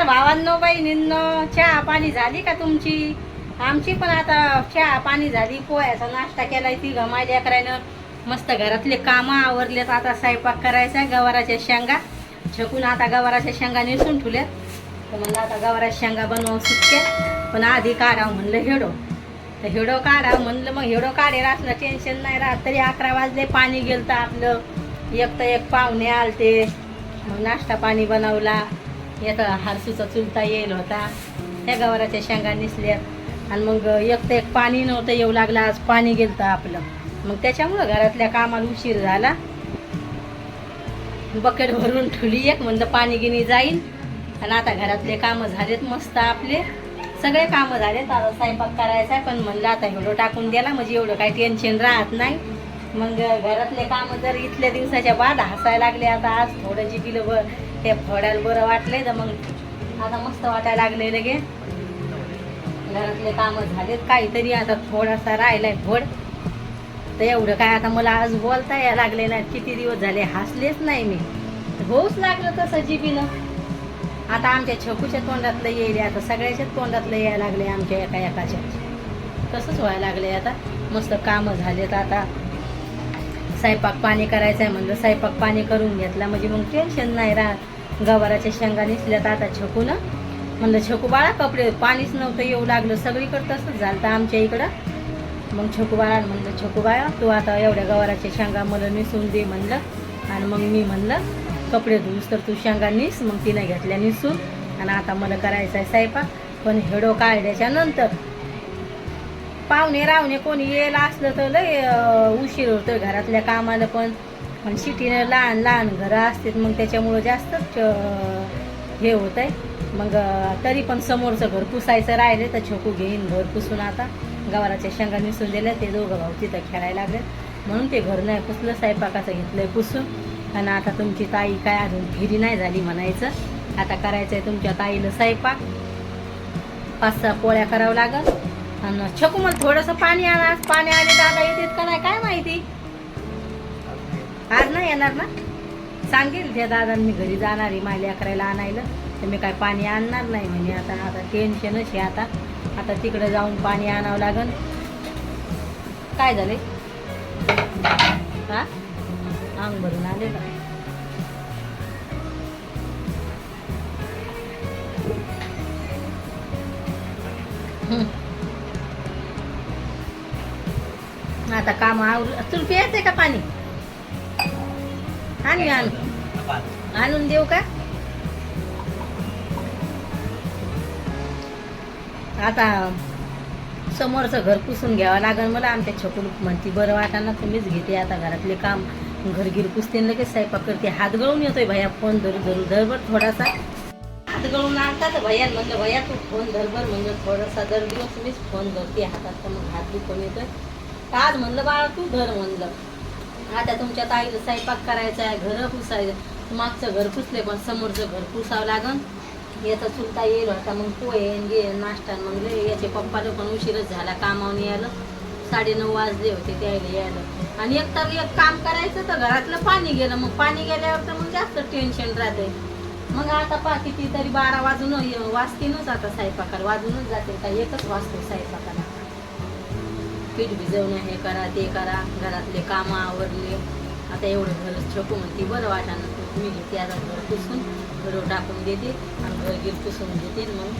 तर भावांनो बहिणींनो चहा पाणी झाली का तुमची? आमची पण आता चहा पाणी झाली. पोह्याचा नाश्ता केलाय ती गमायल्या करायनं मस्त घरातले कामं आवरलेत. आता स्वयंपाक करायचा गवाराच्या शेंगा. छकून आता गवाराच्या शेंगा निसून ठेवल्यात. तर म्हणलं आता गवाराच्या शेंगा बनवून सुटक्या पण आधी काढावं म्हणलं हेडो. तर हेडो काढावं म्हणलं मग हेडो काढेल असलं टेन्शन नाही राहत. तरी अकरा वाजले पाणी गेलं तर आपलं. एक तर एक पाहुणे आलते. मग नाश्ता पाणी बनवला. एक हारसूचा चुलता येईल होता. त्या गवाराच्या शेंगा निसल्यात आणि मग एक तर एक पाणी नव्हतं येऊ लागलं आज पाणी गेलं आपलं. मग त्याच्यामुळं घरातल्या कामाला उशीर झाला. बकेट भरून ठेवली एक म्हणलं पाणी गिनी जाईल आणि आता घरातले कामं झालेत मस्त आपले. सगळे कामं झालेत आता स्वयंपाक करायचा आहे पण म्हणलं आता एवढं टाकून द्याला म्हणजे एवढं काही टेन्शन राहत नाही. मग घरातले कामं जर इथल्या दिवसाच्या बाद हसायला लागले आता आज थोडं जी बिलं ते फडायला बरं वाटले तर मग आता मस्त वाटायला लागले लगे घरातले कामं झालेत काहीतरी आता थोडासा राहिलाय फोड तर एवढं काय आता मला आज बोलता या लागले ना किती दिवस झाले हसलेच नाही मी. होऊच लागलं तसं जिबीनं. आता आमच्या छकूच्या तोंडातलं येईल आता सगळ्याच्याच तोंडातलं यायला लागले आमच्या एका एकाच्या. तसंच व्हायला लागले आता. मस्त कामं झालेत आता. स्वयंपाक पाणी करायचं आहे म्हणलं स्वयंपाक पाणी करून घेतला. म्हणजे मग टेन्शन नाही राहत. गवाराच्या शेंगा निसल्यात आता छकून. म्हणलं छकू बाळा कपडे पाणीच नव्हतं येऊ लागलं. सगळीकडं तसंच झालं आमच्या इकडं. मग छकू बाळा म्हणलं छकू बाळा तू आता एवढ्या गवाराच्या शेंगा मला निसून दे म्हणलं. आणि मग मी म्हणलं कपडे धुस तर तू शेंगा निस. मग तिने घेतल्या निसून. आणि आता मला करायचा आहे स्वयंपाक. पण हेडो काढल्याच्या नंतर पाहुणे रावणे कोणी येईल असलं तर लय उशीर होतोय घरातल्या कामाला पण. पण सिटीनं लहान लहान घरं असतात मग त्याच्यामुळं जास्तच हे होत आहे मग तरी पण समोरचं घर पुसायचं राहिले तर छोकू घेईन घर पुसून आता. गवाराच्या शेंगा मिसून दिल्या ते दोघं भाऊ तिथं खेळायला लागले म्हणून ते घर नाही पुसलं स्वयंपाकाचं घेतलंय पुसून. आणि आता तुमची ताई काय अजून फिरी नाही झाली म्हणायचं. आता करायचं आहे तुमच्या ताईला स्वयंपाक. पाच सहा पोळ्या करावं लागल. आणि छकू मला थोडंसं पाणी आणा आज. पाणी आले दादा येतात का नाही काय माहिती? आज नाही येणार ना? सांगेल त्या दादांनी घरी जाणार आहे माल्या अकरायला आणायला. तर मी काय पाणी आणणार नाही म्हणे. आता आता टेन्शनच आहे आता. आता तिकडे जाऊन पाणी आणावं लागन. काय झाले? हा? अंग भरून आले का? हम्म. आता काम आवर तुला प्यायचंय का पाणी? आण आण आणून. देऊ का? आता समोरचं घर पुसून घ्यावं लागेल मला. आमच्या छकून म्हणती बरं वाटाना तुम्हीच घेते आता घरातले काम. घरगिर पुसते लगेच स्वयंपाक करते. हात गळून येतोय भैया फोन धरू धरू धरभर थोडासा. हात गळून आणतात भैया म्हणलं भैया तू फोन धरभर म्हणजे थोडासा दर दिवस मीच फोन धरते. हातात तर मग हात दुखून येतोय. आज म्हणलं बाळा तू घर म्हणलं. आता तुमच्या ताईला स्वयंपाक करायचा आहे घरं पुसायचं मागचं घर पुसले पण समोरचं घर पुसावं लागन. याचा चुलता येईल होता मग पोहे न घे नाश्ता मग लय याचे पप्पाला पण उशीरच झाला कामावून यायला साडेनऊ वाजले होते त्याला यायला. आणि एक तर एक काम करायचं तर घरातलं पाणी गेलं मग पाणी गेल्यावर तर मग जास्त टेन्शन राहते मग आता पा किती तरी बारा वाजून वाजतीनच आता स्वयंपाकाला वाजूनच जाते का एकच वाजतो स्वयंपाकाला. पीठ भिजवणं हे करा ते करा घरातले कामं आवरले. आता एवढं घर छोकू म्हणते बरं वाटानं मी घेते आता घर पुसून घर टाकून देते आणि घर गिर पुसून देते मग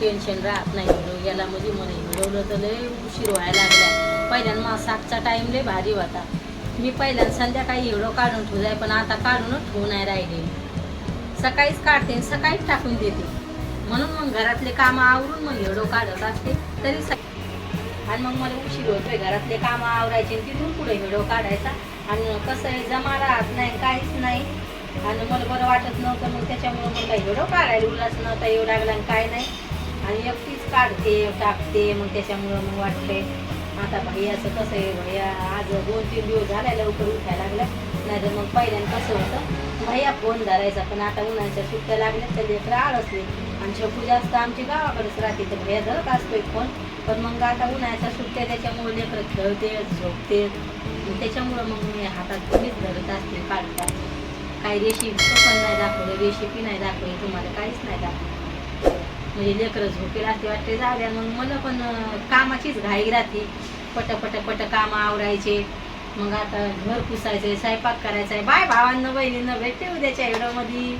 टेन्शन राहत नाही हिरो याला म्हणजे मला हिरवलं तर लय उशीर व्हायला लागला. पहिल्यांदा मग सातचा टाईम लय भारी होता. मी पहिल्यांदा संध्याकाळी हिरो काढून ठेवलाय पण आता काढूनच ठेवू नाही राहिले. सकाळीच काढते सकाळीच टाकून देते. म्हणून मग घरातले कामं आवरून मग हिरो काढत असते. तरी आणि मग मला उशीर होतोय घरातले कामं आवरायचे आणि तिथून पुढे व्हिडिओ काढायचा. आणि कसं आहे जमा राहत नाही काहीच नाही. आणि मला बरं वाटत नव्हतं मग त्याच्यामुळे मला काही व्हिडिओ काढायला उल्हास नव्हता येऊ लागला आणि काय नाही. आणि एकटीच काढते टाकते मग त्याच्यामुळं मग वाटते आता भैयाचं कसं आहे भैया आज दोन तीन दिवस झालाय लवकर उठायला लागला नाही तर मग पहिल्यांदा कसं होतं भैया फोन धरायचा पण आता उन्हाच्या सुट्ट्या लागल्या तर लेकरं आळसले आणि छकू जास्त आमची गावाकडेच राहते तर भैया धरत एक फोन. पण मग आता उन्हाळ्याच्या सुट्ट्या त्याच्यामुळे लेकरं खेळते झोपते त्याच्यामुळं मग मी हातात कमीच धरत असते काढतात काही रेसिपी पण नाही दाखवली रेसिपी नाही दाखवली तुम्हाला काहीच नाही दाखवलं. म्हणजे लेकरं झोपेला असते वाटते झाल्या मग मला पण कामाचीच घाई राहते. पट पट पट काम आवरायचे. मग आता घर पुसायचे स्वयंपाक करायचा आहे बाय भावांना बहिणींना भेटते उद्याच्या एवढ्यामध्ये.